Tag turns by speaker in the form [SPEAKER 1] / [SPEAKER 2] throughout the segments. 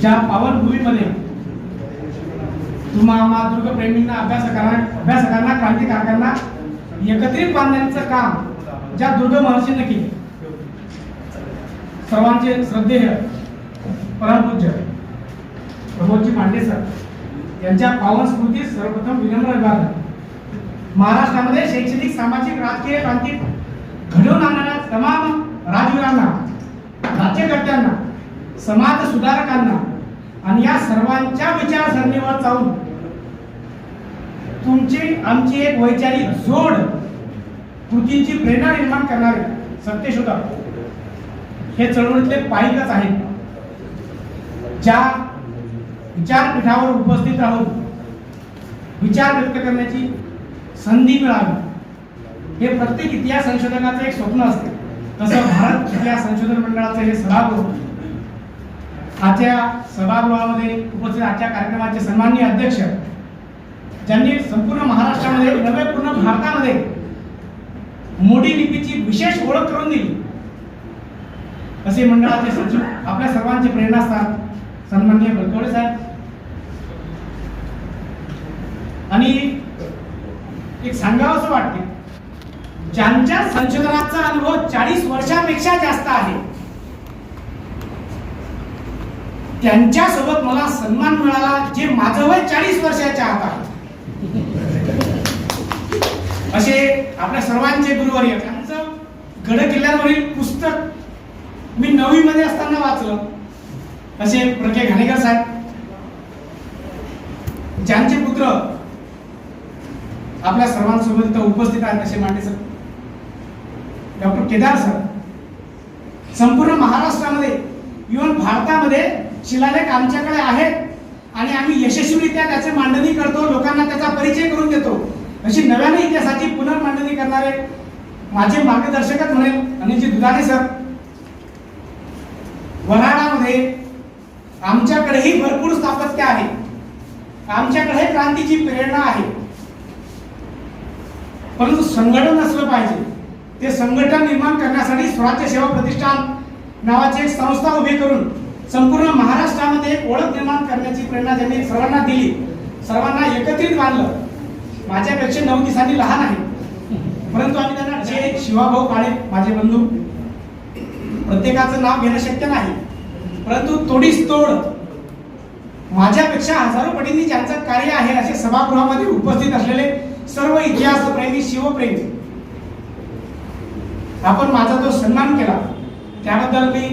[SPEAKER 1] ज्या पावनभूमीमध्ये तुम्हा आम्हा प्रेमींना अभ्यासकांना अभ्यासकांना क्रांतिकारकांना एकत्रित बांधण्याचं काम ज्या दुर्ग महर्षींनी केले. सर्वांचे श्रद्धेय परमपूज्य प्रमोदजी पांडे सर यांच्या पावन स्मृतीस सर्वप्रथम विनम्र अभिवादन. महाराष्ट्रामध्ये शैक्षणिक सामाजिक राजकीय क्रांती घडवून आणणाऱ्या तमाम राजवीरांना राज्यकर्त्यांना समाज सुधारकांना आणि या सर्वांच्या विचारसरणीवर जाऊन तुमची आमची एक वैचारिक जोड कृतींची प्रेरणा निर्माण करणारे सत्यशोधक हे चळवळीतले पायिकच आहेत. ज्या विचारपीठावर उपस्थित राहून विचार व्यक्त करण्याची संधी मिळावी हे प्रत्येक इतिहास संशोधकाचं एक स्वप्न असते. तसं भारत इतिहास संशोधन मंडळाचं हे सभागृह. आजच्या सभागृहामध्ये उपस्थित आजच्या कार्यक्रमाचे सन्माननीय अध्यक्ष ज्यांनी संपूर्ण महाराष्ट्रामध्ये नव्हे पूर्ण भारतामध्ये मोडी लिपीची विशेष ओळख करून दिली. असे मंडळाचे सचिव आपल्या सर्वांचे प्रेरणास्थान सन्माननीय बलकवडे साहेब. आणि एक सांगावं असं वाटते ज्यांच्या संशोधनाचा अनुभव चाळीस वर्षापेक्षा जास्त आहे. त्यांच्यासोबत मला सन्मान मिळाला जे माझं वय चाळीस वर्षाच्या आत आहे. असे आपल्या सर्वांचे गुरुवर्य त्यांचं गड किल्ल्यांवरील पुस्तक मी नववी मध्ये असताना वाचलं. असे प्रके घाणेकर साहेब ज्यांचे पुत्र आपल्या सर्वांसोबत इथं उपस्थित आहेत असे Mande sir doctor Kedar sir. संपूर्ण महाराष्ट्रामध्ये इव्हन भारतामध्ये शिलालेख आमच्याकडे आहेत आणि आम्ही यशस्वीरित्या त्याचे मांडणी करतो लोकांना त्याचा परिचय करून देतो. अशी नव्याने इतिहासाची पुनर्मांडणी करणारे माझे मार्गदर्शकच म्हणेल अनिलजी दुधाने सर. वऱ्हाडामध्ये आमच्याकडेही भरपूर स्थापत्य आहे. आमच्याकडे क्रांतीची प्रेरणा आहे. परंतु संघटन असलं पाहिजे. ते संघटन निर्माण करण्यासाठी स्वराज्य सेवा प्रतिष्ठान नावाची एक संस्था उभी करून संपूर्ण महाराष्ट्रामध्ये एक ओळख निर्माण करण्याची प्रेरणा ज्यांनी सर्वांना दिली. सर्वांना एकत्रित बांधलं. माझ्यापेक्षा नऊ दिवसांनी लहान आहे. परंतु आम्ही त्यांना जे शिवाभाऊ काळे माझे बंधू प्रत्येकाचं नाव घेणं शक्य नाही. परंतु तोडीस तोड माझ्यापेक्षा हजारो पटींनी ज्यांचं कार्य आहे असे सभागृहामध्ये उपस्थित असलेले सर्व इतिहासप्रेमी शिवप्रेमी आपण माझा जो सन्मान केला त्याबद्दल मी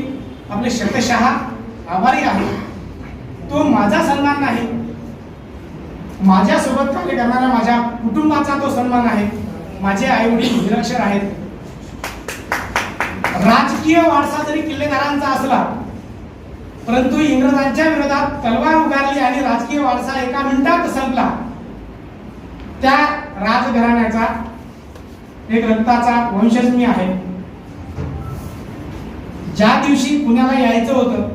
[SPEAKER 1] आपले शतशः आभारी आहे. तो माझा सन्मान नाही. माझ्यासोबत कार्य करणाऱ्या माझ्या कुटुंबाचा तो सन्मान आहे. माझे आई वडील निरक्षर आहेत. राजकीय वारसा जरी किल्लेदारांचा असला परंतु इंग्रजांच्या विरोधात तलवार उगारली आणि राजकीय वारसा एका मिनिटात संपला. त्या राजघराण्याचा एक रक्ताचा वंशज मी आहे. ज्या दिवशी पुण्याला यायचं होतं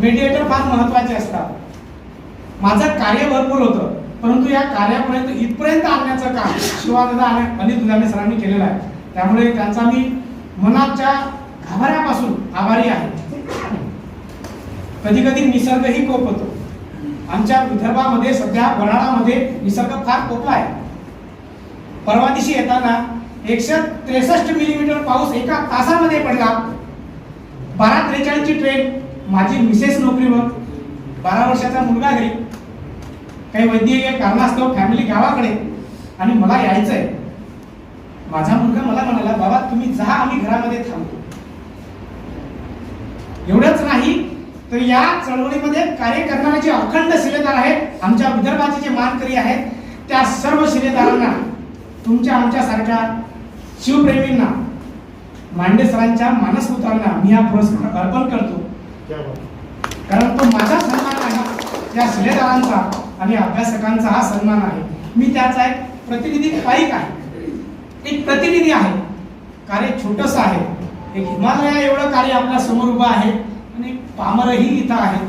[SPEAKER 1] मीडिएटर फार महत्त्वाचे असतात. माझं कार्य भरपूर होतं परंतु या कार्यापर्यंत इथपर्यंत आणण्याचं काम शिवानंदा आणि अनिल दुधाने सरांनी केलेलं आहे. त्यामुळे त्यांचा मी मनाच्या घाबऱ्यापासून आभारी आहे. कधी कधी निसर्गही कोप होतो. आमच्या विदर्भामध्ये सध्या वराडामध्ये निसर्ग फार कोपला आहे. परवा दिवशी येताना एकशे त्रेसष्ट मिलीमीटर पाऊस एका तासामध्ये पडला. बारा त्रेचाळीसची ट्रेन माझी मिसेस नोकरीवर. बारा वर्षाचा मुलगा घरी. काही वैद्यकीय कारणास्तव फॅमिली गावाकडे. आणि मला यायचं आहे माझा मुलगा मला म्हणाला बाबा तुम्ही जा आम्ही घरामध्ये थांबतो. एवढंच नाही तर या चळवळीमध्ये कार्य करणारे जे अखंड शिलेदार आहेत. आमच्या विदर्भाचे जे मानकरी आहेत त्या सर्व शिलेदारांना तुमच्या आमच्यासारख्या शिवप्रेमींना मांडे सरांच्या मानसपुत्रांना मी हा पुरस्कार अर्पण करतो. कारण तो माझा सन्मान आहे. या शिलेदारांचा आणि अभ्यासकांचा हा सन्मान आहे. मी त्याचा एक प्रतिनिधी पाईक आहे. एक प्रतिनिधी आहे. कार्य छोटस आहे. एक हिमालया एवढं कार्य आपल्यासमोर उभं आहे. आणि एक पामरही इथं आहे.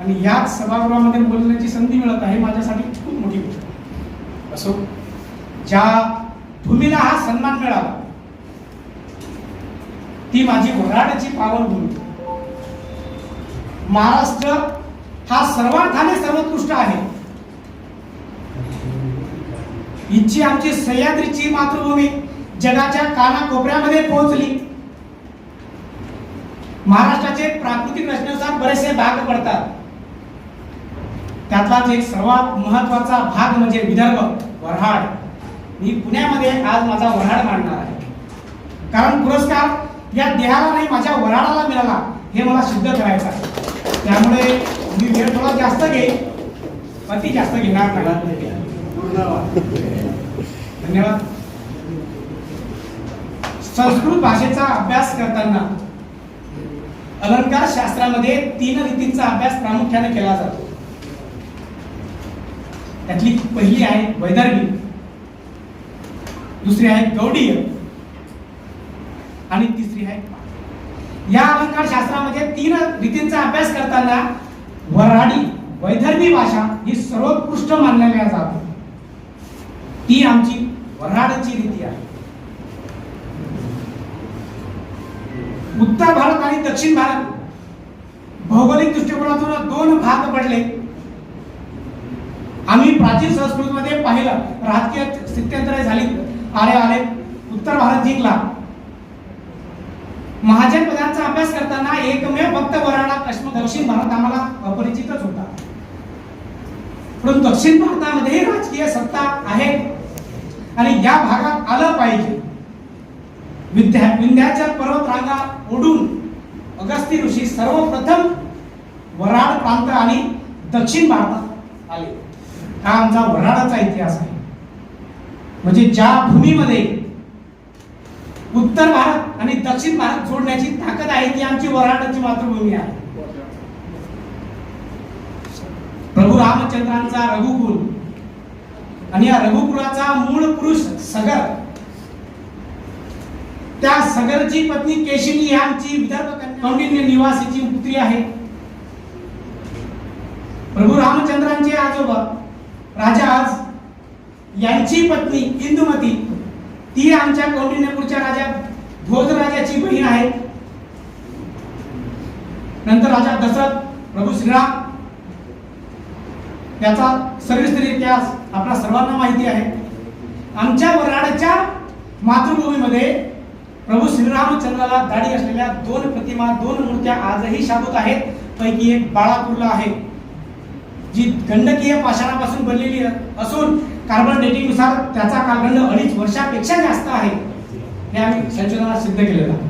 [SPEAKER 1] आणि याच सभागृहामध्ये बोलण्याची संधी मिळत आहे. माझ्यासाठी खूप मोठी गोष्ट. असो. ज्या भूमीला हा सन्मान मिळाला ती माझी वराडाची पावनभूमी. महाराष्ट्र हा सर्वार्थाने सर्वोत्कृष्ट आहे. हिची आमची सह्याद्रीची मातृभूमी जगाच्या कानाकोपऱ्यामध्ये पोहोचली. महाराष्ट्राचे प्राकृतिक रचनेनुसार बरेचसे भाग पडतात. त्यातलाच एक सर्वात महत्त्वाचा भाग म्हणजे विदर्भ वऱ्हाड. मी पुण्यामध्ये आज माझा वऱ्हाड मांडणार आहे. कारण पुरस्कार या देहाला नाही माझ्या वऱ्हाडाला मिळाला हे मला सिद्ध करायचं आहे. त्यामुळे मी वेळ थोडा जास्त घेईन. अति जास्त घेणार नाही. धन्यवाद. संस्कृत भाषेचा अभ्यास करताना अलंकार शास्त्रामध्ये तीन रीतींचा अभ्यास प्रामुख्याने केला जातो. त्यातली पहिली आहे वैदर्भी. दुसरी आहे गौडीय आणि तिसरी आहे या अलंकार शास्त्रामध्ये तीन रीतींचा अभ्यास करताना वऱ्हाडी वैदर्भी भाषा ही सर्वोत्कृष्ट मानलेल्या जाते ती आमची वऱ्हाडची रीती आहे. उत्तर भारत आणि दक्षिण भारत भौगोलिक दृष्टिकोनातून दोन भाग पडले. आम्ही प्राचीन संस्कृतीमध्ये पाहिलं. राजकीय स्थित्यंतरे झाली. आले आले. उत्तर भारत जिंकला. महाजन पदांचा अभ्यास करताना एकमेव फक्त वराडा पश्चिम दक्षिण भारत आम्हाला अपरिचितच होता. परंतु दक्षिण भारतामध्ये राजकीय सत्ता आहे आणि या भागात आलं पाहिजे. विद्या विंध्याच्या पर्वत रांगा ओढून अगस्ती ऋषी सर्वप्रथम वराड प्रांत आणि दक्षिण भारतात आले. हा आमचा वराडाचा इतिहास आहे. म्हणजे ज्या भूमीमध्ये उत्तर भारत आणि दक्षिण भारत जोडण्याची ताकद आहे ती आमची वऱ्हाडाची मातृभूमी आहे. प्रभू रामचंद्रांचा रघुकुल आणि या रघुकुलाचा मूळ पुरुष सगर. त्या सगरची पत्नी केशिनी ही आमची विदर्भ कौंडिन्य निवासीची पुत्री आहे. प्रभू रामचंद्रांचे आजोबा राजा आज यांची पत्नी इंदुमती ती आमच्या कौंडिन्यपूरच्या राजा भोजराजाची बहीण आहे. नंतर राजा दशरथ प्रभू श्रीराम त्याचा सविस्तर इतिहास आपल्या सर्वांना माहिती आहे. आमच्या वराडाच्या मातृभूमीमध्ये प्रभू श्रीरामचंद्राला दाढी असलेल्या दोन प्रतिमा दोन मूर्त्या आजही शाबूत आहेत. पैकी एक बाळापूरला आहे जी गंडकीय पाषाणापासून बनलेली असून कार्बन डेटिंगनुसार त्याचा कालखंड अडीच वर्षापेक्षा जास्त आहे. हे आम्ही संशोधनात सिद्ध केलेलं आहे.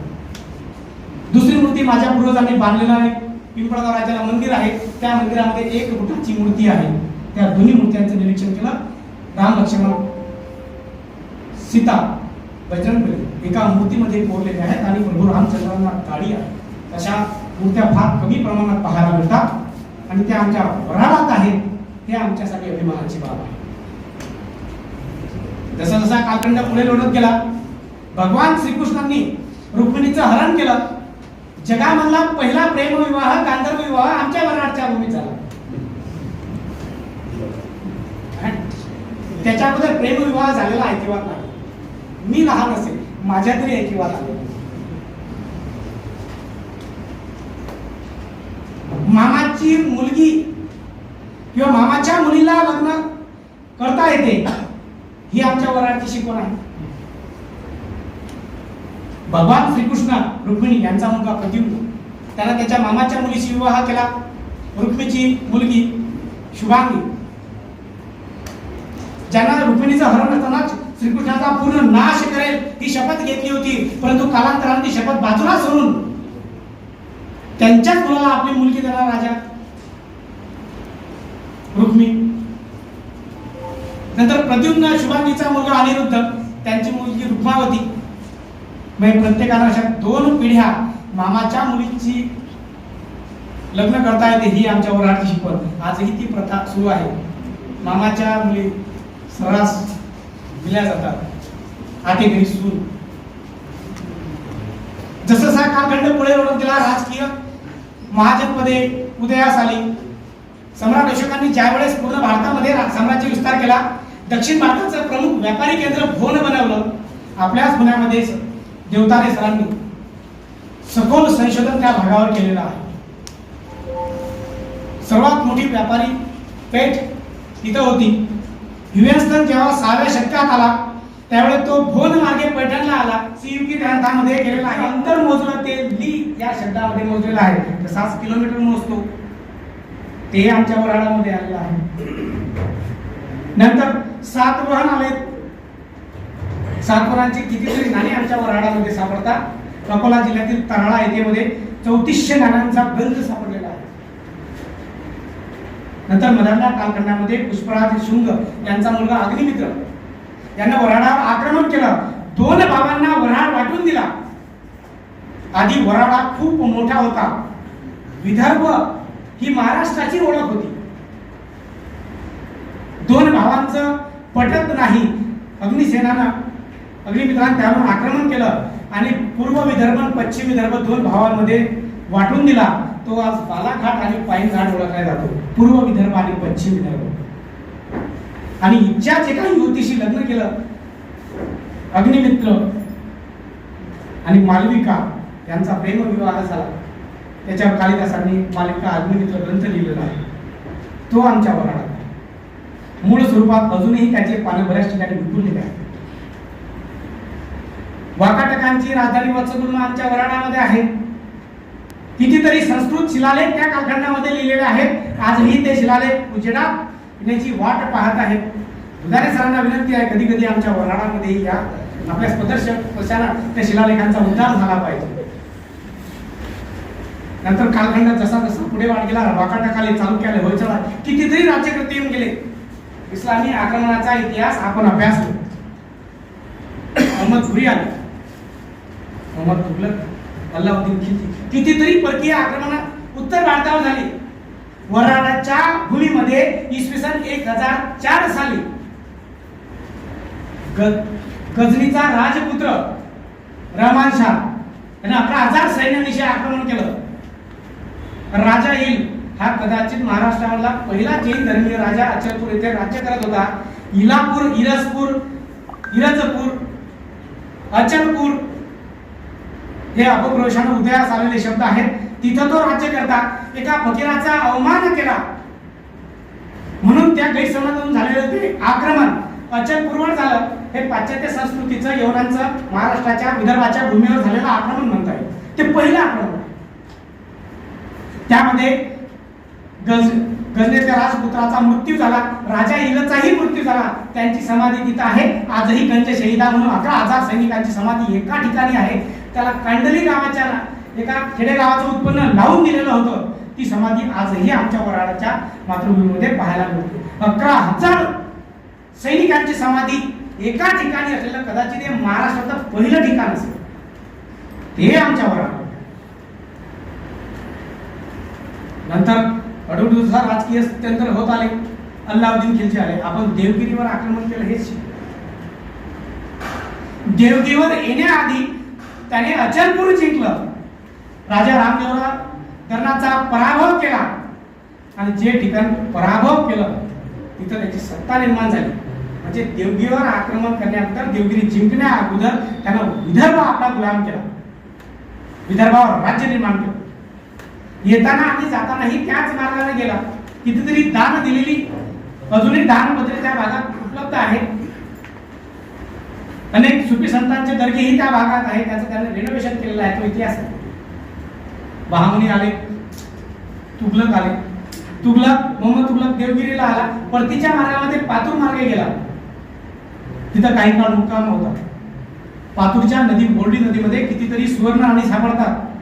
[SPEAKER 1] दुसरी मूर्ती माझ्या पूर्वजांनी बांधलेला आहे. पिंपळगाव राजाला मंदिर आहे. त्या मंदिरामध्ये एक फुटाची मूर्ती आहे. त्या दोन्ही मूर्त्यांचं निरीक्षण केलं. राम लक्ष्मण सीता बजरंग एका मूर्तीमध्ये कोरलेले आहेत आणि प्रभू रामचंद्रांना गाडी आहे. तशा मूर्त्या फार कमी प्रमाणात पाहायला मिळतात. आणि त्या आमच्या वराडात आहेत. हे आमच्यासाठी अभिमानाची बाब आहे. जसा जसा कालखंड पुढे लोटत गेला भगवान श्रीकृष्णांनी रुक्मिणीचं हरण केलं. जगामधला पहिला प्रेमविवाह गांधर्व विवाह आमच्या वराडच्या भूमीत झाला. त्याच्या अगोदर प्रेमविवाह झालेला ऐकिवात नाही. मी लहान असेल माझ्या तरी ऐकिवात आले मामाची मुलगी किंवा मामाच्या मुलीला लग्न करता येते. ही आमच्या वराची शिकवण आहे. भगवान श्रीकृष्ण रुक्मिणी यांचा मुलगा प्रद्युम्न त्यांना त्याच्या मामाच्या मुलीशी विवाह केला. रुक्मिणीची मुलगी शुभांगी. ज्यांना रुक्मिणीचं हरण असतानाच श्रीकृष्णाचा पूर्ण नाश करेल ही शपथ घेतली होती. परंतु कालांतराने ती शपथ बाजूला सोडून त्यांच्याच मुलाला आपली मुलगी देणार राजा. रुक्मी नंतर प्रद्युम्न शुभांगीचा मुलगा अनिरुद्ध त्यांची मुलगी रुक्मावती. म्हणजे प्रत्येकाला अशा दोन पिढ्या मामाच्या मुलीची लग्न करता येते ही आमच्या वराठी शिकवण आजही ती प्रथा सुरू आहे. मामाच्या मुली सर्रास दिल्या जातात. आठे घरी सून. जसं कालखंड पुढे ओढत दिला राजकीय महाजनपदे उदयास आली. सम्राट अशोकांनी ज्या वेळेस पूर्ण भारतामध्ये रा- साम्राज्य विस्तार केला दक्षिण भारताचं प्रमुख व्यापारी केंद्र भोन बनवलं आपल्याच पुण्यामध्ये देवतारे सरांनी. सखोल संशोधन त्या भागावर केलेलं आहे. सर्वात मोठी व्यापारी पेठ तिथं होती. युएनस्तन जेव्हा सहाव्या शतकात आला त्यावेळेस तो भोन मार्गे पैठणला आला. सीयुकी ग्रंथामध्ये केलेला आहे. अंतर मोजलं ते ली या शब्दामध्ये मोजलेलं आहे. तसाच किलोमीटर मोजतो. ते आमच्या वराडामध्ये आलेलं आहे. नंतर सातवाहन आले सातवाहनांची कितीतरी नाणी आमच्या वराडामध्ये सापडतात. अकोला जिल्ह्यातील तराळा येथेमध्ये चौतीसशे नाण्यांचा गंज सापडलेला आहे. नंतर मराठा कालखंडामध्ये पुष्पराज शुंग यांचा मुलगा अग्निमित्र यांना वराडावर आक्रमण केलं. दोन भावांना वराड वाटून दिला. आधी वराडा खूप मोठा होता. विदर्भ ही महाराष्ट्राची ओळख होती. दोन भावांचं पटत नाही. अग्निसेनानं अग्निमित्रांनी त्यावर आक्रमण केलं आणि पूर्व विदर्भ आणि पश्चिम विदर्भ दोन भावांमध्ये वाटून दिला. तो आज बालाघाट आणि पाईन घाट ओळखला जातो. पूर्व विदर्भ आणि पश्चिम विदर्भ. आणि ज्या जे काही युवतीशी लग्न केलं. अग्निमित्र आणि मालविका यांचा प्रेमविवाह झाला. त्याच्यावर कालिदासांनी मालिका अग्निमित्र ग्रंथ लिहिलेला आहे. तो आमच्या वराडात मूळ स्वरूपात अजूनही त्याचे पाने बऱ्याच ठिकाणी विपुरलेले आहेत वाकाटकांची राजधानी वत्सगुल्म आमच्या वराडामध्ये आहे. कितीतरी संस्कृत शिलालेख त्या कालखंडामध्ये लिहिलेले आहेत. आजही ते शिलालेख उजेडात येण्याची वाट पाहत आहेत. दुधारे सरांना विनंती आहे कधी कधी आमच्या वराडामध्ये या आपल्या प्रदर्शक पक्षांना त्या शिलालेखांचा उद्धार झाला पाहिजे. नंतर कालखंडात जसा जसा पुढे वाढ गेला वाकाटकाले चालुक्याले होयचळा कितीतरी राज्यकर्ते येऊन गेले. इस्लामी आक्रमणाचा इतिहास आपण अभ्यासलो मोहम्मद घुरी आले. मोहम्मद तुगलक अल्लाउद्दीन खिलजी. कितीतरी परकीय आक्रमण उत्तर भारतावर झाली. वराडाच्या भूमीमध्ये इसवी सन एक हजार चार साली गजनीचा राजपुत्र रहमान शाह याने अकरा हजार सैन्यानिशी आक्रमण केलं. राजा येईल. हा कदाचित महाराष्ट्रामधला पहिला जैन धर्मीय राजा अचलपूर येथे राज्य करत होता. इलापूर इरसपूर इरजपूर अचलपूर हे अपप्रवेशाने उदयास आलेले शब्द आहेत. तिथं तो राज्य करता. एका फकीराचा अवमान केला. म्हणून त्या गैरसमजातून झालेलं ते आक्रमण अचलपूरवर झालं. हे पाश्चात्य संस्कृतीचं यवनांचं महाराष्ट्राच्या विदर्भाच्या भूमीवर झालेलं आक्रमण म्हणता येईल. ते पहिलं आक्रमण. त्यामध्ये गज गजनेच्या राजपुत्राचा मृत्यू झाला. राजा इलचाही मृत्यू झाला. त्यांची समाधी तिथं आहे. आजही गंज शहीदा म्हणून अकरा हजार सैनिकांची समाधी एका ठिकाणी आहे. त्याला कांडली गावाच्या एका खेडेगावाचं उत्पन्न लावून दिलेलं होतं. ती समाधी आजही आमच्या वराडाच्या मातृभूमीमध्ये पाहायला मिळते. अकरा हजार सैनिकांची समाधी एका ठिकाणी असलेलं कदाचित हे महाराष्ट्राचं पहिलं ठिकाण असेल. ते आमच्या वराड नंतर अडुडुसार राजकीय स्थित्यंतर होत आले. अल्लाउद्दीन खिलजी आले. आपण देवगिरीवर आक्रमण केलं हेच. शिकलो. देवगिरीवर येण्याआधी त्याने अचलपूर जिंकलं. राजा रामदेवरा धरणाचा पराभव केला. आणि जे ठिकाण पराभव केलं तिथं त्याची सत्ता निर्माण झाली. म्हणजे देवगिरीवर आक्रमण करण्यानंतर देवगिरी जिंकण्या अगोदर त्यानं विदर्भ आपला गुलाम केला. विदर्भावर राज्य निर्माण केलं. येताना आणि जातानाही त्याच मार्गाने गेला. कितीतरी दान दिलेली अजूनही दानपत्रे त्या भागात उपलब्ध आहेत अनेक सुपी संतांचे दर्गेही त्या भागात आहे त्याचं त्याने रिनोव्हेशन केलेलं आहे तो इतिहास आहे. बहामनी आले तुगलक आले. तुगलक मोहम्मद तुगलक देवगिरीला आला परतीच्या मार्गामध्ये पातूर मार्गे गेला. तिथं काही काळ मुक्काम होता. पातूरच्या नदी बोर्डी नदीमध्ये कितीतरी सुवर्ण आणि सापडतात.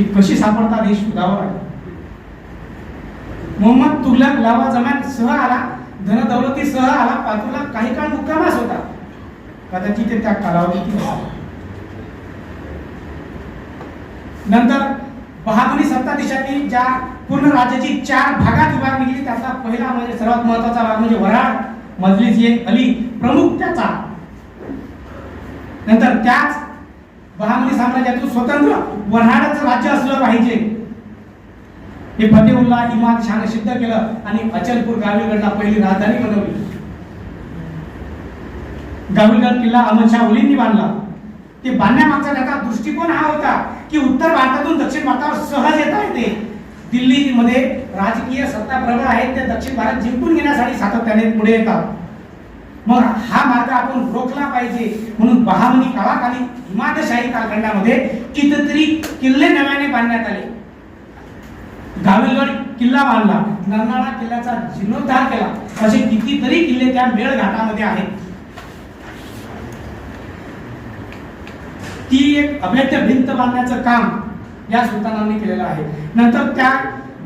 [SPEAKER 1] ती कशी सापडतात हे शोधावं लागेल. मोहम्मद तुगलक लावा जमात सह आला धन दौलती सह आला पातूला काही काळ मुक्कामास होता. कदाचित ते त्या कालावधीत नंतर बहादुरी सत्ताधीशांनी ज्या पूर्ण राज्याची चार भागात विभागणी केली त्याचा पहिला म्हणजे सर्वात महत्त्वाचा भाग म्हणजे वराड मजलिस ए अली प्रमुख त्याचा. नंतर त्याच बहामनी साम्राज्यातून स्वतंत्र वऱ्हाडाचं राज्य असलं पाहिजे. हे फतेहुल्ला इमाद शान सिद्ध केलं आणि अचलपूर गावीगडला पहिली राजधानी बनवली. गावीगड किल्ला अहमद शाह ओलींनी बांधला. ते बांधण्यामागचा त्याचा दृष्टिकोन हा होता की उत्तर भारतातून दक्षिण भारतावर सहज येता येते. दिल्लीमध्ये राजकीय सत्ता प्रबळ आहेत ते दक्षिण भारत जिंकून घेण्यासाठी सातत्याने पुढे येतात. मग हा मार्ग आपण रोखला पाहिजे. म्हणून बहामनी काळाखाली हिमादशाही कालखंडामध्ये कितीतरी किल्ले नव्याने बांधण्यात आले. गाविलगड किल्ला बांधला. नरनाळा किल्ल्याचा जीर्णोद्धार केला. असे कितीतरी किल्ले त्या मेळघाटामध्ये आहेत. ती एक अभेद्य भिंत बांधण्याचं काम या सुलतानांनी केलेलं आहे. नंतर त्या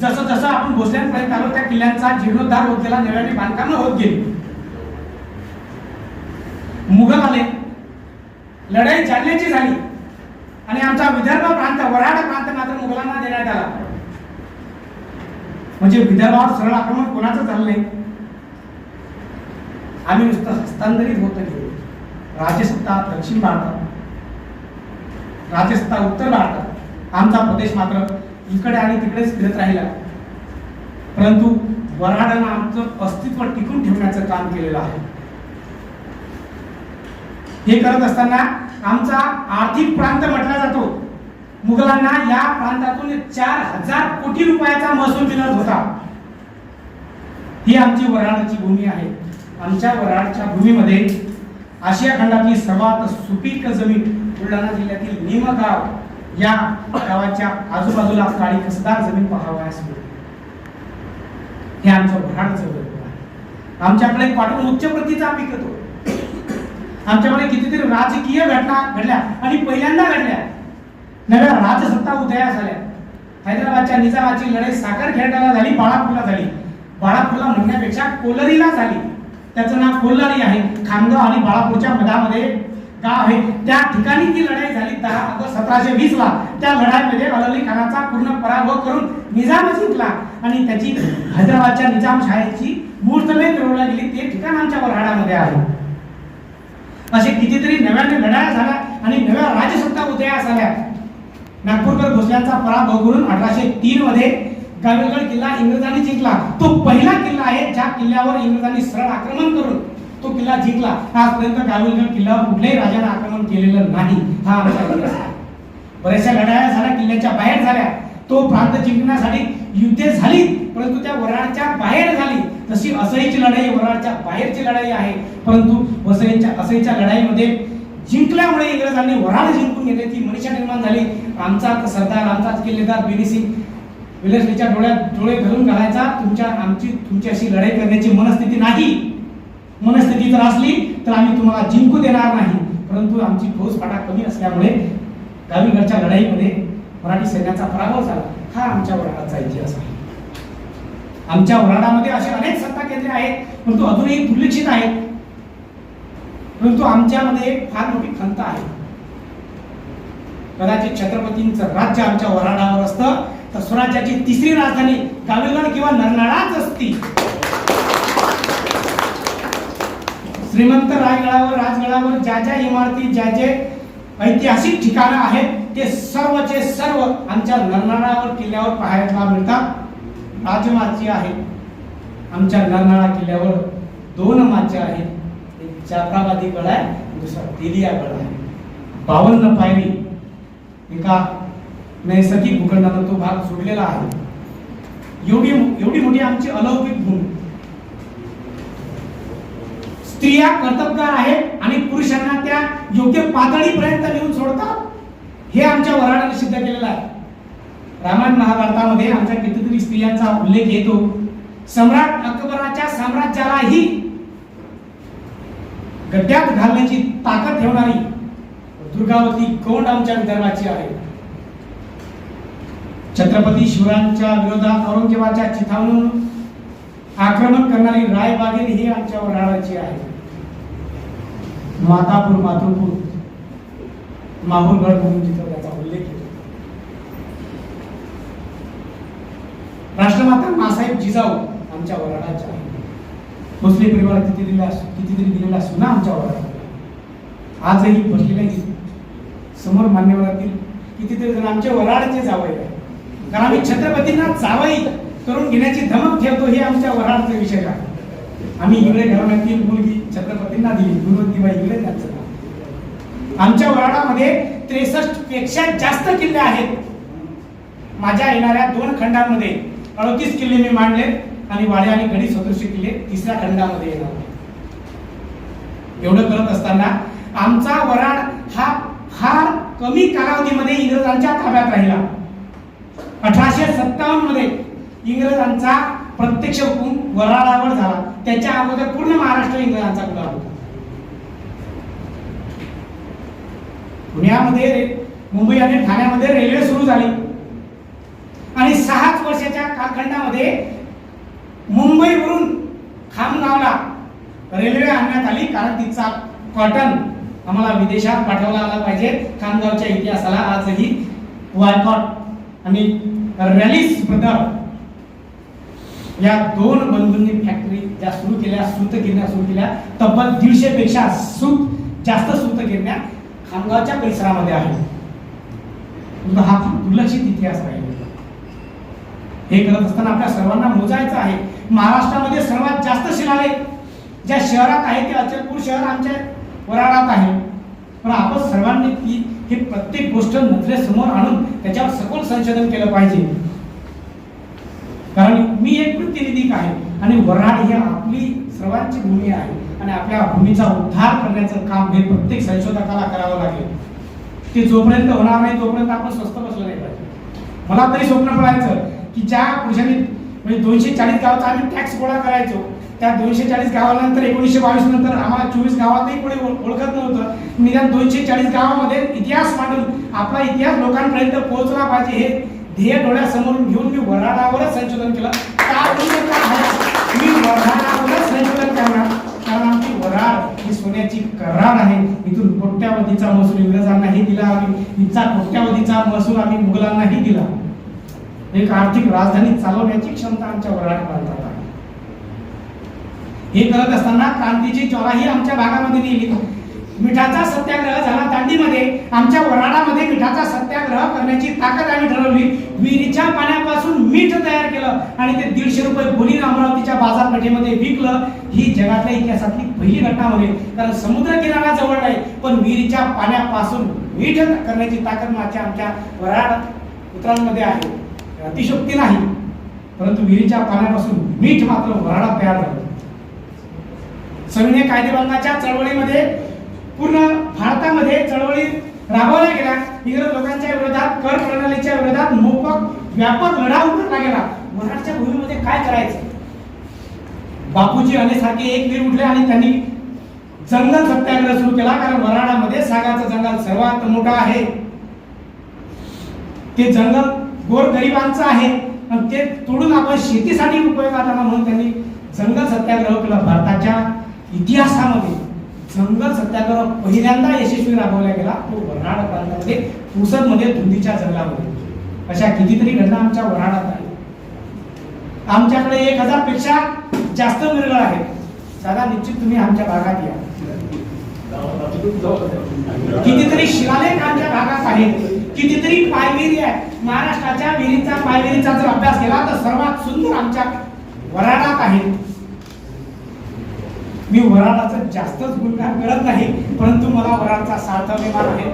[SPEAKER 1] जसं जसं आपण भोसल्यांपर्यंत आलो त्या किल्ल्यांचा जीर्णोद्धार होत गेला नव्याने बांधकाम होत गेली. मुघल आले. लढाई जालन्याची झाली. आणि आमचा विदर्भ प्रांत वराडा प्रांत मात्र मुघलांना देण्यात आला. म्हणजे विदर्भावर सरळ आक्रमण कोणाचं झालं नाही आम्ही नुसतं हस्तांतरित होत गेलो. राजसत्ता दक्षिण भारतात राजसत्ता उत्तर भारतात आमचा प्रदेश मात्र इकडे आणि तिकडेच फिरत राहिला. परंतु वराडानं आमचं अस्तित्व टिकून ठेवण्याचं काम केलेलं आहे. हे करत असताना आमचा आर्थिक प्रांत म्हटला जातो. मुघलांना या प्रांतातून चार हजार कोटी रुपयाचा महसूल मिळत होता. ही आमची वराडाची भूमी आहे. आमच्या वराडच्या भूमीमध्ये आशिया खंडातली सर्वात सुपीक जमीन बुलढाणा जिल्ह्यातील निमगाव या गावाच्या आजूबाजूला काळी कसदार जमीन पाहावयास मिळते हे आमचं वराडचं वैभव आहे. आमच्याकडे पाठवून उच्च प्रतीचा पीक येतो. आमच्याकडे कितीतरी राजकीय घटना घडल्या आणि पहिल्यांदा घडल्या. नव्या राजसत्ता उदयास आल्या. हैदराबादच्या निजामाची लढाई साखर खेळण्याला झाली बाळापूरला झाली. बाळापूरला म्हणण्यापेक्षा कोलरीला झाली. त्याचं नाव कोल्हारी आहे. खामगाव आणि बाळापूरच्या मधामध्ये गाव आहे. त्या ठिकाणी ती लढाई झाली दहा ऑगस्ट सतराशे वीस ला त्या लढाईमध्ये अली खानाचा पूर्ण पराभव करून निजाम जिंकला. आणि त्याची हैदराबादच्या निजामशाहीची मूर्तमेत मिळवल्या गेली. ते ठिकाण आमच्या वऱ्हाडामध्ये आहे. असे कितीतरी नव्याने लढाया झाल्या आणि नव्या राजसत्ता उदयास आल्या. नागपूरकर भोसल्यांचा पराभव करून अठराशे तीन मध्ये गावेगड किल्ला इंग्रजांनी जिंकला. तो पहिला किल्ला आहे ज्या किल्ल्यावर इंग्रजांनी सरळ आक्रमण करून तो किल्ला जिंकला. आजपर्यंत गाविलगड किल्ल्यावर कुठल्याही राजाने आक्रमण केलेलं नाही. हा आमचा इतिहास आहे. बऱ्याचशा लढाया झाल्या किल्ल्याच्या बाहेर झाल्या. तो प्रांत जिंकण्यासाठी युद्धे झाली परंतु त्या वराडच्या बाहेर झाली. तशी असईची लढाई वराडच्या बाहेरची लढाई आहे. परंतु वसईच्या असईच्या लढाईमध्ये जिंकल्यामुळे इंग्रजांनी वराड जिंकून घेतले. ती मनीषा निर्माण झाली. आमचा सरदार आमचाच किल्लेदार बिनीसिंग विलेसलीच्या डोळ्यात डोळे घालून घालायचा. तुमच्या आमची तुमची अशी लढाई करण्याची मनस्थिती नाही. मनस्थिती जर असली तर आम्ही तुम्हाला जिंकू देणार नाही. परंतु आमची फौज फाटा कमी असल्यामुळे गावीगडच्या लढाईमध्ये मराठी सैन्याचा पराभव झाला. हा आमच्या वराडाचा इतिहास आहे. आमच्या वराडामध्ये असे अनेक सत्ता केंद्रे आहेत परंतु अजूनही दुर्लक्षित आहेत. परंतु आमच्यामध्ये एक फार मोठी खंत आहे. कदाचित छत्रपतींचं राज्य आमच्या वराडावर असतं तर स्वराज्याची तिसरी राजधानी गावेगड किंवा नरनाळाच असती. श्रीमंत रायगडावर राजगडावर ज्या ज्या इमारती ज्या जे ऐतिहासिक ठिकाणं आहेत ते सर्वचे सर्व आमच्या नरनाळावर किल्ल्यावर पाहायला मिळतात. राजमाची आहे आमच्या नरनाळा किल्ल्यावर दोन माचे आहेत. जाफराबादी गड आहे दुसरा तेलिया गड आहे बावन्न पायरी एका नैसर्गिक भूखंडानं तो भाग सोडलेला आहे एवढी एवढी मोठी आमची अलौकिक भूमी स्त्रिया कर्तबगार आहेत आणि पुरुषांना त्या योग्य पातळीपर्यंत नेऊन सोडतात हे आमच्या वराडाने सिद्ध केलेलं आहे रामायण महाभारतामध्ये आमच्या कितीतरी स्त्रियांचा उल्लेख येतो सम्राट अकबराच्या साम्राज्यालाही गड्ड्यात घालण्याची ताकद ठेवणारी दुर्गावती कोंड आमच्या विदर्भाची आहे. छत्रपती शिवरायांच्या विरोधात औरंगजेबाच्या चिथावून आक्रमण करणारी रायबागेल ही आमच्या वराडाची आहे. मातापूर मातृपूर माहूरगड म्हणून तिथं त्याचा उल्लेख केला राष्ट्रमाता मासाहेब जिजाऊ आमच्या वराडाच्या आहे भोसले परिवार किती दिला कितीतरी दिलेला सुना आमच्या वराडात आजही बसलेल्या समोर मान्यवरातील कितीतरी जण आमच्या वराडचे जावई आहे कारण आम्ही छत्रपतींना जावई करून घेण्याची धमक ठेवतो हे आमच्या वराडचा विषय आहे. आम्ही इंगळे घराण्यातील मुलगी छत्रपतींना दिली गुणवंतीबाई इंगळे त्यांचं नाव. आमच्या वराडामध्ये त्रेसष्टपेक्षा जास्त किल्ले आहेत. माझ्या येणाऱ्या दोन खंडांमध्ये अडतीस किल्ले मी मांडले. आणि वाडे आणि गडी सदृश किल्ले तिसऱ्या खंडामध्ये येणार. आहेत. एवढं करत असताना आमचा वराड हा फार कमी कालावधीमध्ये इंग्रजांच्या ताब्यात राहिला. अठराशे सत्तावन्नमध्ये इंग्रजांचा प्रत्यक्ष हुकूम वराडावर झाला. त्याच्या अगोदर पूर्ण महाराष्ट्र इंग्रजांचा गुलाब होता. पुण्यामध्ये मुंबई आणि ठाण्यामध्ये रेल्वे सुरू झाली. आणि सहाच वर्षाच्या कालखंडामध्ये मुंबईवरून खामगावला रेल्वे आणण्यात आली. कारण तिचा कॉटन आम्हाला विदेशात पाठवला आला पाहिजे. खामगावच्या इतिहासाला आजही वायकॉट आणि रॅलिस ब्रदर या दोन बंधूंनी फॅक्टरी ज्या सुरू केल्या सूत गिरण्या सुरू केल्या तब्बल दीडशे पेक्षा सूत जास्त सूत गिरण्या खामगावच्या परिसरामध्ये आहेत. हा खूप दुर्लक्षित इतिहास राहिलेला. हे करत असताना आपल्या सर्वांना मोजायचं आहे. महाराष्ट्रामध्ये सर्वात जास्त शिलालेख ज्या शहरात आहे ते अचलपूर शहर आमच्या वराडात आहे. पण आपण सर्वांनी ती ही प्रत्येक गोष्ट नजरेसमोर आणून त्याच्यावर सखोल संशोधन केलं पाहिजे. कारण मी एक प्रतिनिधिक आहे आणि वराड ही आपली सर्वांची भूमी आहे आणि आपल्या भूमीचा उद्धार करण्याचं काम हे प्रत्येक संशोधकाला करावं लागेल. ते जोपर्यंत होणार नाही तोपर्यंत आपण स्वस्त बसलं नाही पाहिजे. मला तरी स्वप्न पडायचं की ज्या पुरुषांनी म्हणजे दोनशे चाळीस गावाचा आम्ही टॅक्स गोळा करायचो. त्या दोनशे चाळीस गावानंतर एकोणीसशे बावीस नंतर आम्हाला चोवीस गावातही कोणी ओळखत नव्हतं. निदान दोनशे चाळीस गावामध्ये इतिहास मांडून आपला इतिहास लोकांपर्यंत पोहोचला पाहिजे हे ध्येय डोळ्यासमोर घेऊन मी वराडावरच संशोधन केलं. का मी वराडावरच संशोधन करणार. कारण आमची वराड ही सोन्याची करार आहे. इथून कोट्यावधीचा महसूल इंग्रजांनाही दिला आम्ही. इथचा कोट्यावधीचा महसूल आम्ही मुघलांनाही दिला. एक आर्थिक राजधानी चालवण्याची क्षमता आमच्या वराड प्रांतात आहे हे करत असताना क्रांतीची ज्वालाही आमच्या भागामध्ये नेली. मिठाचा सत्याग्रह झाला दांडीमध्ये. आमच्या वराडामध्ये मिठाचा सत्याग्रह करण्याची ताकद आम्ही ठरवली. विहिरीच्या पाण्यापासून मीठ तयार केलं आणि ते दीडशे रुपये बोलीनं अमरावतीच्या बाजारपेठेमध्ये विकलं. ही जगातल्या इतिहासातली पहिली घटना होती. कारण समुद्र किनारा जवळ नाही पण विहिरीच्या पाण्यापासून मीठ करण्याची ताकद माझ्या आमच्या वराड पुत्रांमध्ये आहे. अतिशोक्ती नाही. परंतु विहिरीच्या पाण्यापासून मीठ मात्र वराडा तयार झालं. सविनय कायदेभंगाच्या चळवळीमध्ये पूर्ण भारतामध्ये चळवळी राबवल्या गेल्या. इंग्रज लोकांच्या विरोधात कर प्रणालीच्या विरोधात मोफक व्यापक लढा उतरला गेला. मराठच्या भूमीमध्ये काय करायचं? बापूजी अनेसारखे एक वीर उठले आणि त्यांनी जंगल सत्याग्रह सुरू केला कारण वराडामध्ये सागाचं जंगल सर्वात मोठं आहे. ते जंगल गोर गरिबांचं आहे. आणि ते तोडून आपण शेतीसाठी उपयोगात आला म्हणून त्यांनी जंगल सत्याग्रह केला. भारताच्या इतिहासामध्ये जंगल सत्याग्रह पहिल्यांदा यशस्वी राबवला गेला. तो वऱ्हाड प्रांतामध्ये पुसदमध्ये धुंदीच्या जंगलामध्ये. अशा कितीतरी घटना आमच्या वऱ्हाडात आहेत. आमच्याकडे एक हजारपेक्षा जास्त मिरगळ आहेत. दादा निश्चित तुम्ही आमच्या भागात या. कितीतरी शिलालेख आमच्या भागात आहेत कितीतरी पायविरी आहे. महाराष्ट्राच्या विहिरीचा पायविरीचा जर अभ्यास केला तर सर्वात सुंदर आमच्या वराडात आहे. मी वराडाचं जास्तच गुणगान करत नाही परंतु मला वराडचा सार्थ आहे.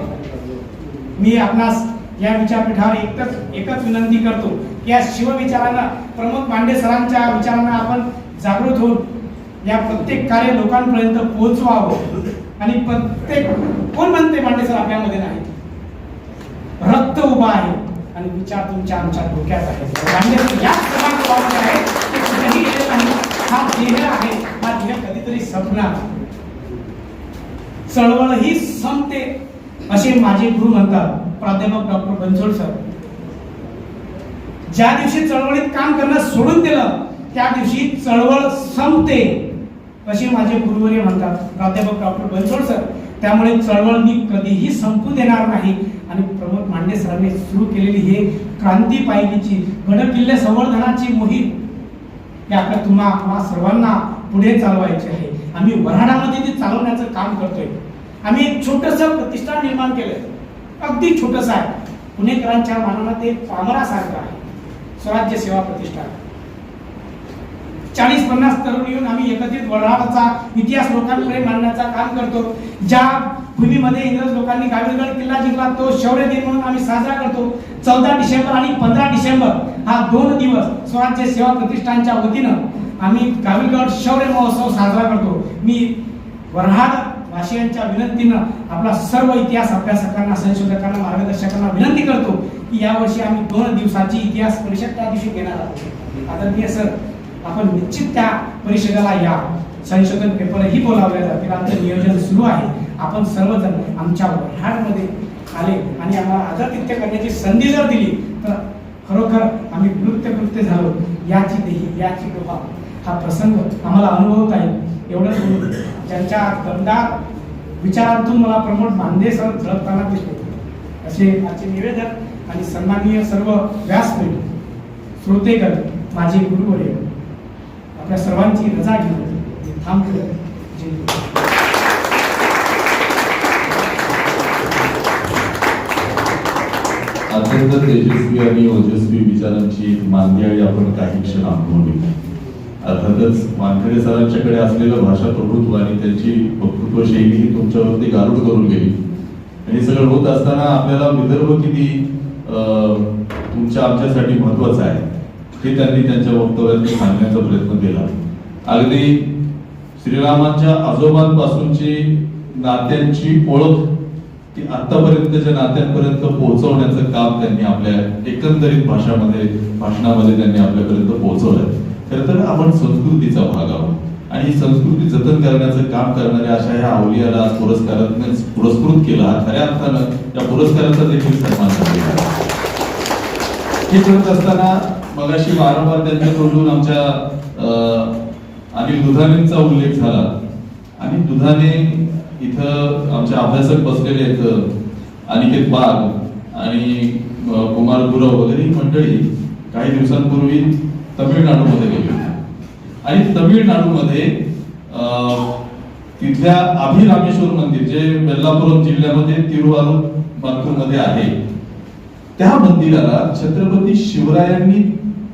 [SPEAKER 1] मी आपणास या विचारपीठावर एकच एकच विनंती करतो की या शिवविचारांना प्रमोद पांडे सरांच्या विचारांना आपण जागृत होऊन या प्रत्येक कार्य लोकांपर्यंत पोहोचवावं. आणि प्रत्येक कोण म्हणते पांडे सर आपल्यामध्ये नाही? रक्त उभा आहे. आणि विचार तुमच्या आमच्या डोक्यात आहे. क्रमांकावर आहे. ते कुठेही नाही. हा ध्येय आहे. हा ध्येय कधीतरी संपणार. चळवळ ही संपते असे माझे गुरु म्हणतात. प्राध्यापक डॉक्टर बनसोड सर. ज्या दिवशी चळवळीत काम करणं सोडून दिलं त्या दिवशी चळवळ संपते. असे माझे गुरुवर्य म्हणतात प्राध्यापक डॉक्टर बनसोड सर त्यामुळे चळवळ मी कधीही संपू देणार नाही. आणि प्रमोद मांडे सरांनी सुरू केलेली हे क्रांती पायलीची गडकिल्ले संवर्धनाची मोहीम हे आपल्या तुम्हा आम्हा सर्वांना पुढे चालवायची आहे. आम्ही वऱ्हाडामध्ये ते चालवण्याचं काम करतोय. आम्ही एक छोटस प्रतिष्ठान निर्माण केलंय. अगदी छोटस आहे. पुणेकरांच्या मानानं ते पामरासारखं आहे. स्वराज्य सेवा प्रतिष्ठान. चाळीस पन्नास तरुण येऊन आम्ही एकत्रित वडाळाचा इतिहास लोकांकडे मांडण्याचा काम करतो. ज्या भूमीमध्ये इंग्रज लोकांनी गावीगड किल्ला जिंकला तो शौर्य दिन म्हणून आम्ही साजरा करतो. चौदा डिसेंबर आणि पंधरा डिसेंबर हा दोन दिवस स्वराज्य सेवा प्रतिष्ठानच्या वतीनं आम्ही गावीगड शौर्य महोत्सव साजरा करतो. मी वऱ्हाड वाशियांच्या विनंतीनं आपला सर्व इतिहास अभ्यासकांना संशोधकांना मार्गदर्शकांना विनंती करतो की यावर्षी आम्ही दोन दिवसाची इतिहास परिषद त्या दिवशी घेणार आहोत. आदरणीय सर आपण निश्चित त्या परिषदेला या. संशोधन पेपरही बोलावल्या जातील. आमचं नियोजन सुरू आहे. आपण सर्वजण आमच्या वऱ्हाडमध्ये आले आणि आम्हाला आदरातिथ्य करण्याची संधी जर दिली तर खरोखर आम्ही नृत्य कृत्य झालो. याची देही याची कृपा हा प्रसंग आम्हाला अनुभवत आहे एवढंच बोलून ज्यांच्या दमदार विचारांतून मला प्रमोद मांदे सर झळकताना दिसले. असे आजचे निवेदन आणि सन्माननीय सर्व व्यासपीठ श्रोतेगण माझे गुरुवर्य. आपल्या सर्वांची रजा घेऊन मी
[SPEAKER 2] अत्यंत तेजस्वी आणि ओजस्वी विचारांची मानवी आपण काही क्षण अनुभवली अर्थातच वानखेडे सरांच्याकडे असलेलं भाषा प्रभुत्व आणि त्यांची वक्तृत्व शैली ही तुमच्यावरती गारूड करून गेली. आणि सगळं होत असताना आपल्याला विदर्भ किती अं, तुमच्या आमच्यासाठी महत्वाचं आहे? हे त्यांनी त्यांच्या वक्तव्यात सांगण्याचा प्रयत्न केला. अगदी श्रीरामांच्या आजोबांपासूनची नात्यांची ओळख ती आतापर्यंतच्या नात्यांपर्यंत पोहोचवण्याचं काम त्यांनी आपल्या एकंदरीत भाषामध्ये भाषणामध्ये त्यांनी आपल्यापर्यंत पोहोचवलंय. खरं तर आपण संस्कृतीचा भाग आहोत. आणि ही संस्कृती जतन करण्याचं काम करणाऱ्या अशा ह्या अवलियाला आज पुरस्काराने पुरस्कृत केला. खऱ्या अर्थानं या पुरस्काराचा देखील सन्मान झालेला हे करत असताना मगाशी वारंवार त्यांच्या तोंडून आमच्या अं, अनिल दुधानेंचा उल्लेख झाला. आणि दुधाने इथं आमचे अभ्यासक बसलेले आहेत अनिकेत बाग आणि कुमार गुरव वगैरे ही मंडळी काही दिवसांपूर्वी तमिळनाडूमध्ये गेली आणि तमिळनाडूमध्ये तिथल्या अभिरामेश्वर मंदिर जे बेल्लापुरम जिल्ह्यामध्ये तिरुवारूरमध्ये आहे त्या मंदिराला छत्रपती शिवरायांनी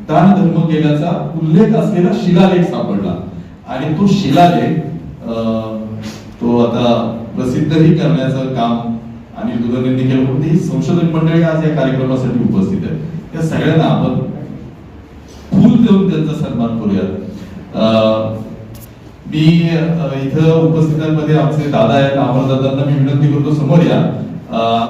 [SPEAKER 2] दान धर्म केल्याचा उल्लेख असलेला शिलालेख सापडला. आणि तो शिलालेख तो आता प्रसिद्धही करण्याचं काम आणि दुधाने केलं होते ही संशोधक मंडळी आज या कार्यक्रमासाठी उपस्थित आहे त्या सगळ्यांना आपण फूल देऊन त्यांचा सन्मान करूयात. अं, मी इथं उपस्थितांमध्ये आमचे दादा आहेत अमरदादांना मी विनंती करतो समोर या.